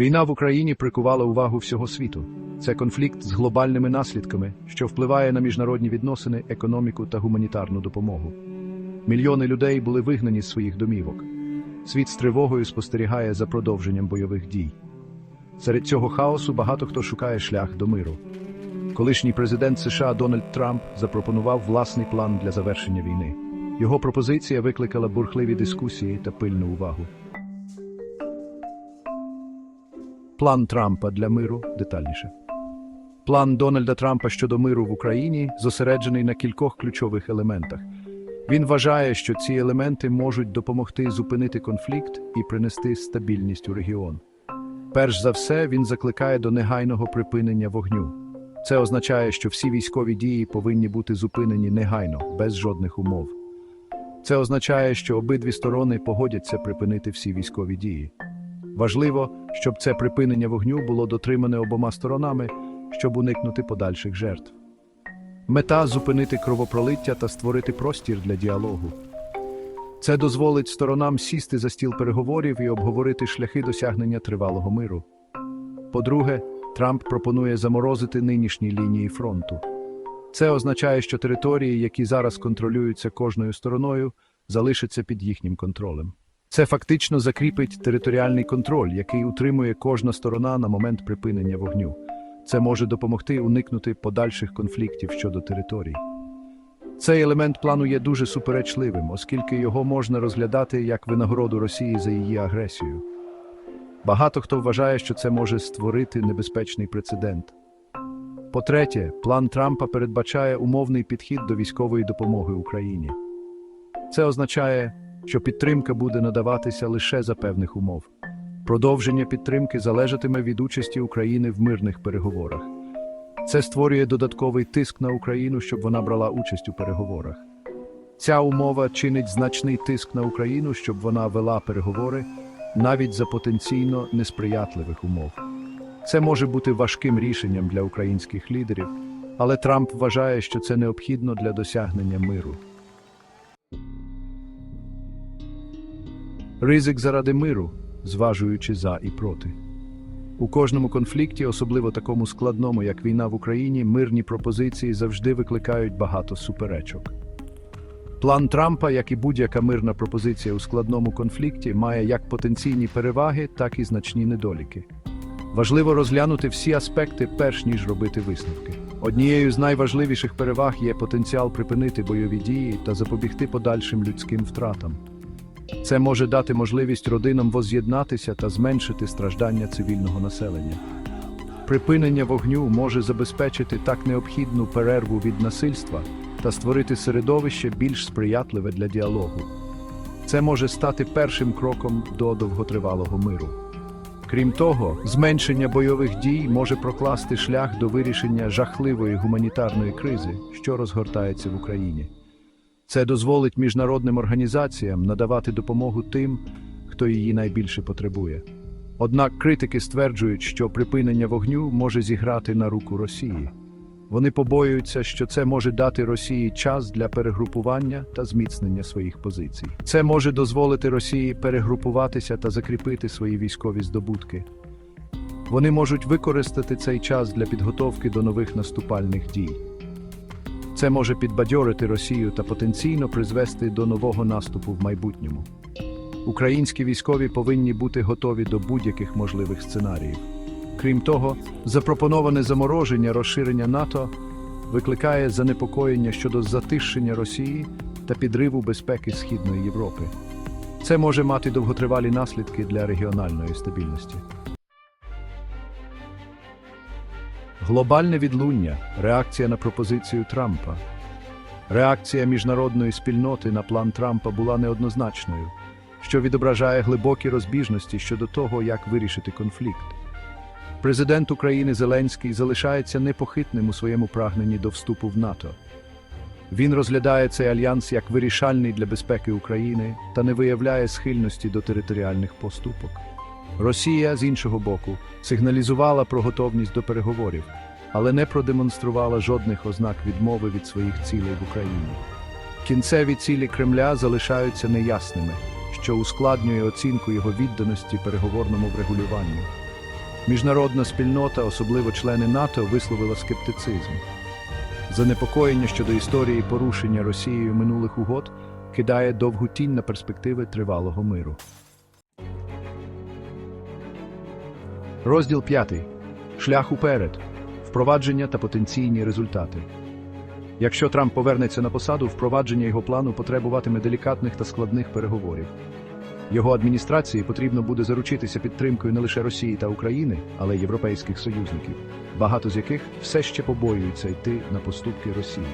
Війна в Україні прикувала увагу всього світу. Це конфлікт з глобальними наслідками, що впливає на міжнародні відносини, економіку та гуманітарну допомогу. Мільйони людей були вигнані з своїх домівок. Світ з тривогою спостерігає за продовженням бойових дій. Серед цього хаосу багато хто шукає шлях до миру. Колишній президент США Дональд Трамп запропонував власний план для завершення війни. Його пропозиція викликала бурхливі дискусії та пильну увагу. План Трампа для миру детальніше. План Дональда Трампа щодо миру в Україні зосереджений на кількох ключових елементах. Він вважає, що ці елементи можуть допомогти зупинити конфлікт і принести стабільність у регіон. Перш за все, він закликає до негайного припинення вогню. Це означає, що всі військові дії повинні бути зупинені негайно, без жодних умов. Це означає, що обидві сторони погодяться припинити всі військові дії. Важливо, щоб це припинення вогню було дотримане обома сторонами, щоб уникнути подальших жертв. Мета зупинити кровопролиття та створити простір для діалогу. Це дозволить сторонам сісти за стіл переговорів і обговорити шляхи досягнення тривалого миру. По-друге, Трамп пропонує заморозити нинішні лінії фронту. Це означає, що території, які зараз контролюються кожною стороною, залишаться під їхнім контролем. Це фактично закріпить територіальний контроль, який утримує кожна сторона на момент припинення вогню. Це може допомогти уникнути подальших конфліктів щодо територій. Цей елемент плану є дуже суперечливим, оскільки його можна розглядати як винагороду Росії за її агресію. Багато хто вважає, що це може створити небезпечний прецедент. По-третє, план Трампа передбачає умовний підхід до військової допомоги Україні. Це означає, що підтримка буде надаватися лише за певних умов. Продовження підтримки залежатиме від участі України в мирних переговорах. Це створює додатковий тиск на Україну, щоб вона брала участь у переговорах. Ця умова чинить значний тиск на Україну, щоб вона вела переговори навіть за потенційно несприятливих умов. Це може бути важким рішенням для українських лідерів, але Трамп вважає, що це необхідно для досягнення миру. Ризик заради миру, зважуючи за і проти. У кожному конфлікті, особливо такому складному, як війна в Україні, мирні пропозиції завжди викликають багато суперечок. План Трампа, як і будь-яка мирна пропозиція у складному конфлікті, має як потенційні переваги, так і значні недоліки. Важливо розглянути всі аспекти, перш ніж робити висновки. Однією з найважливіших переваг є потенціал припинити бойові дії та запобігти подальшим людським втратам. Це може дати можливість родинам воз'єднатися та зменшити страждання цивільного населення. Припинення вогню може забезпечити так необхідну перерву від насильства та створити середовище більш сприятливе для діалогу. Це може стати першим кроком до довготривалого миру. Крім того, зменшення бойових дій може прокласти шлях до вирішення жахливої гуманітарної кризи, що розгортається в Україні. Це дозволить міжнародним організаціям надавати допомогу тим, хто її найбільше потребує. Однак критики стверджують, що припинення вогню може зіграти на руку Росії. Вони побоюються, що це може дати Росії час для перегрупування та зміцнення своїх позицій. Це може дозволити Росії перегрупуватися та закріпити свої військові здобутки. Вони можуть використати цей час для підготовки до нових наступальних дій. Це може підбадьорити Росію та потенційно призвести до нового наступу в майбутньому. Українські військові повинні бути готові до будь-яких можливих сценаріїв. Крім того, запропоноване замороження розширення НАТО викликає занепокоєння щодо затишення Росії та підриву безпеки Східної Європи. Це може мати довготривалі наслідки для регіональної стабільності. Глобальне відлуння реакція на пропозицію Трампа. Реакція міжнародної спільноти на план Трампа була неоднозначною, що відображає глибокі розбіжності щодо того, як вирішити конфлікт. Президент України Зеленський залишається непохитним у своєму прагненні до вступу в НАТО. Він розглядає цей альянс як вирішальний для безпеки України та не виявляє схильності до територіальних поступок. Росія, з іншого боку, сигналізувала про готовність до переговорів, але не продемонструвала жодних ознак відмови від своїх цілей в Україні. Кінцеві цілі Кремля залишаються неясними, що ускладнює оцінку його відданості переговорному врегулюванню. Міжнародна спільнота, особливо члени НАТО, висловила скептицизм. Занепокоєння щодо історії порушення Росією минулих угод кидає довгу тінь на перспективи тривалого миру. Розділ 5. Шлях уперед. Впровадження та потенційні результати. Якщо Трамп повернеться на посаду, впровадження його плану потребуватиме делікатних та складних переговорів. Його адміністрації потрібно буде заручитися підтримкою не лише Росії та України, але й європейських союзників, багато з яких все ще побоюються йти на поступки Росії.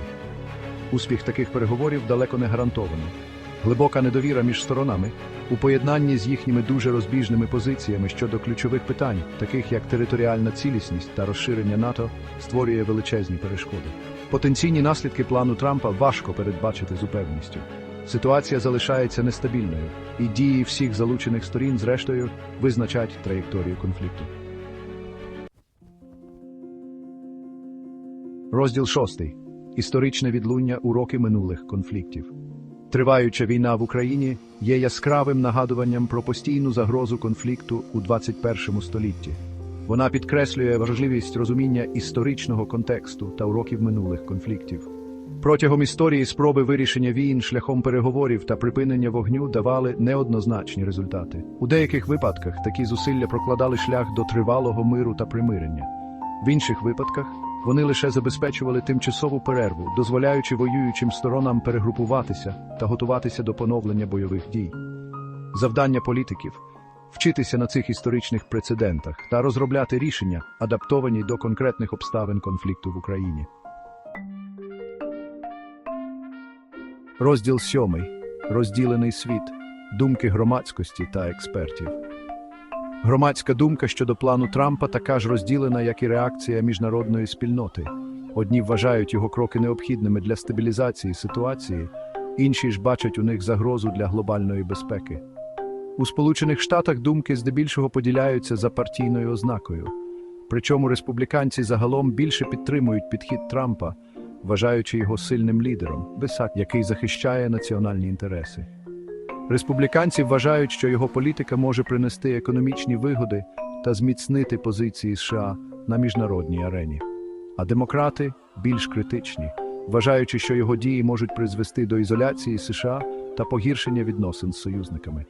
Успіх таких переговорів далеко не гарантований. Глибока недовіра між сторонами у поєднанні з їхніми дуже розбіжними позиціями щодо ключових питань, таких як територіальна цілісність та розширення НАТО, створює величезні перешкоди. Потенційні наслідки плану Трампа важко передбачити з упевненістю. Ситуація залишається нестабільною, і дії всіх залучених сторін, зрештою, визначать траєкторію конфлікту. Розділ 6. Історичне відлуння уроки минулих конфліктів. Триваюча війна в Україні є яскравим нагадуванням про постійну загрозу конфлікту у 21 столітті. Вона підкреслює важливість розуміння історичного контексту та уроків минулих конфліктів. Протягом історії спроби вирішення війн шляхом переговорів та припинення вогню давали неоднозначні результати. У деяких випадках такі зусилля прокладали шлях до тривалого миру та примирення. В інших випадках вони лише забезпечували тимчасову перерву, дозволяючи воюючим сторонам перегрупуватися та готуватися до поновлення бойових дій. Завдання політиків вчитися на цих історичних прецедентах та розробляти рішення, адаптовані до конкретних обставин конфлікту в Україні. Розділ сьомий. Розділений світ. Думки громадськості та експертів. Громадська думка щодо плану Трампа така ж розділена, як і реакція міжнародної спільноти. Одні вважають його кроки необхідними для стабілізації ситуації, інші ж бачать у них загрозу для глобальної безпеки. У Сполучених Штатах думки здебільшого поділяються за партійною ознакою. Причому республіканці загалом більше підтримують підхід Трампа, вважаючи його сильним лідером, який захищає національні інтереси. Республіканці вважають, що його політика може принести економічні вигоди та зміцнити позиції США на міжнародній арені. А демократи більш критичні, вважаючи, що його дії можуть призвести до ізоляції США та погіршення відносин з союзниками.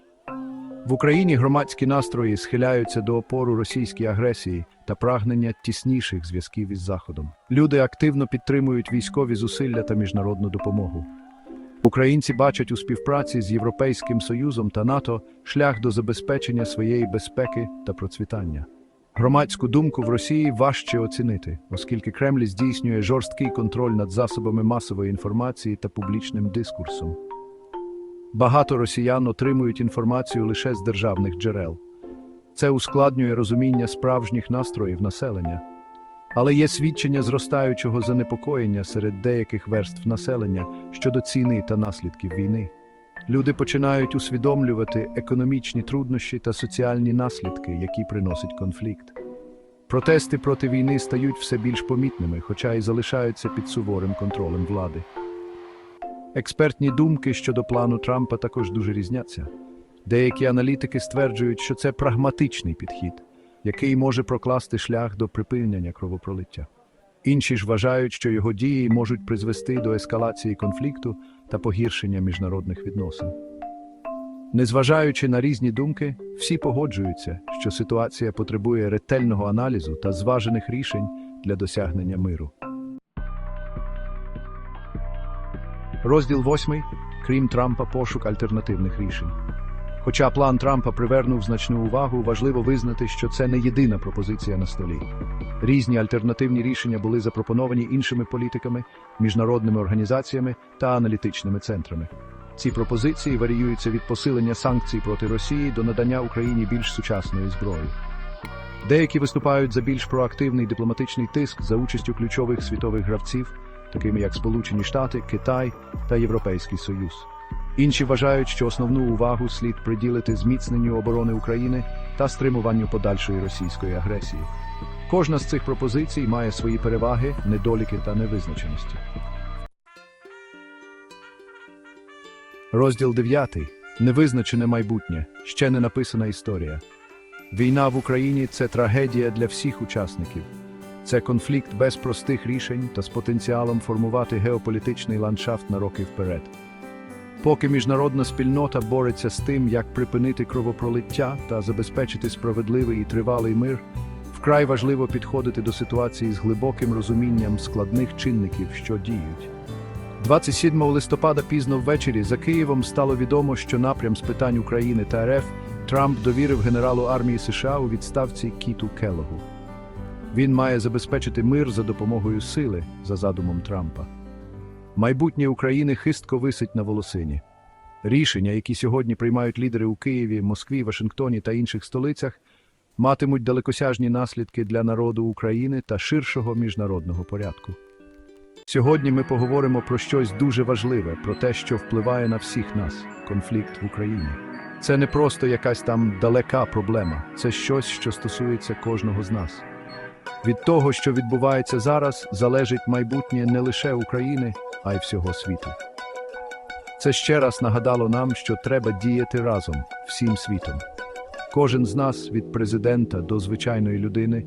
В Україні громадські настрої схиляються до опору російській агресії та прагнення тісніших зв'язків із Заходом. Люди активно підтримують військові зусилля та міжнародну допомогу. Українці бачать у співпраці з Європейським Союзом та НАТО шлях до забезпечення своєї безпеки та процвітання. Громадську думку в Росії важче оцінити, оскільки Кремль здійснює жорсткий контроль над засобами масової інформації та публічним дискурсом. Багато росіян отримують інформацію лише з державних джерел. Це ускладнює розуміння справжніх настроїв населення. Але є свідчення зростаючого занепокоєння серед деяких верств населення щодо ціни та наслідків війни. Люди починають усвідомлювати економічні труднощі та соціальні наслідки, які приносить конфлікт. Протести проти війни стають все більш помітними, хоча й залишаються під суворим контролем влади. Експертні думки щодо плану Трампа також дуже різняться. Деякі аналітики стверджують, що це прагматичний підхід, який може прокласти шлях до припинення кровопролиття. Інші ж вважають, що його дії можуть призвести до ескалації конфлікту та погіршення міжнародних відносин. Незважаючи на різні думки, всі погоджуються, що ситуація потребує ретельного аналізу та зважених рішень для досягнення миру. Розділ 8. Крім Трампа, пошук альтернативних рішень. Хоча план Трампа привернув значну увагу, важливо визнати, що це не єдина пропозиція на столі. Різні альтернативні рішення були запропоновані іншими політиками, міжнародними організаціями та аналітичними центрами. Ці пропозиції варіюються від посилення санкцій проти Росії до надання Україні більш сучасної зброї. Деякі виступають за більш проактивний дипломатичний тиск за участю ключових світових гравців, такими як Сполучені Штати, Китай та Європейський Союз. Інші вважають, що основну увагу слід приділити зміцненню оборони України та стримуванню подальшої російської агресії. Кожна з цих пропозицій має свої переваги, недоліки та невизначеності. Розділ 9. Невизначене майбутнє. Ще не написана історія. Війна в Україні це трагедія для всіх учасників. Це конфлікт без простих рішень та з потенціалом формувати геополітичний ландшафт на роки вперед. Поки міжнародна спільнота бореться з тим, як припинити кровопролиття та забезпечити справедливий і тривалий мир, вкрай важливо підходити до ситуації з глибоким розумінням складних чинників, що діють. 27 листопада пізно ввечері за Києвом стало відомо, що напрям з питань України та РФ Трамп довірив генералу армії США у відставці Кіту Келлогу. Він має забезпечити мир за допомогою сили, за задумом Трампа. Майбутнє України хистко висить на волосині. Рішення, які сьогодні приймають лідери у Києві, Москві, Вашингтоні та інших столицях, матимуть далекосяжні наслідки для народу України та ширшого міжнародного порядку. Сьогодні ми поговоримо про щось дуже важливе, про те, що впливає на всіх нас конфлікт в Україні. Це не просто якась там далека проблема, це щось, що стосується кожного з нас. Від того, що відбувається зараз, залежить майбутнє не лише України, а й всього світу. Це ще раз нагадало нам, що треба діяти разом, всім світом. Кожен з нас, від президента до звичайної людини,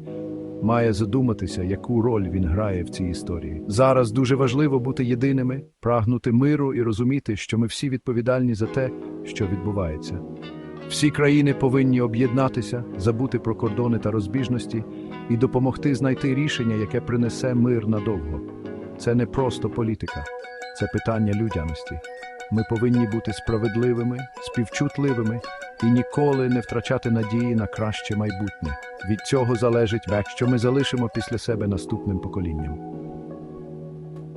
має задуматися, яку роль він грає в цій історії. Зараз дуже важливо бути єдиними, прагнути миру і розуміти, що ми всі відповідальні за те, що відбувається. Всі країни повинні об'єднатися, забути про кордони та розбіжності і допомогти знайти рішення, яке принесе мир надовго. Це не просто політика, це питання людяності. Ми повинні бути справедливими, співчутливими і ніколи не втрачати надії на краще майбутнє. Від цього залежить, що ми залишимо після себе наступним поколінням.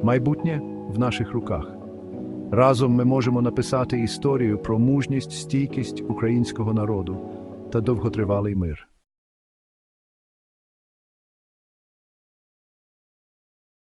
Майбутнє в наших руках. Разом ми можемо написати історію про мужність, стійкість українського народу та довготривалий мир.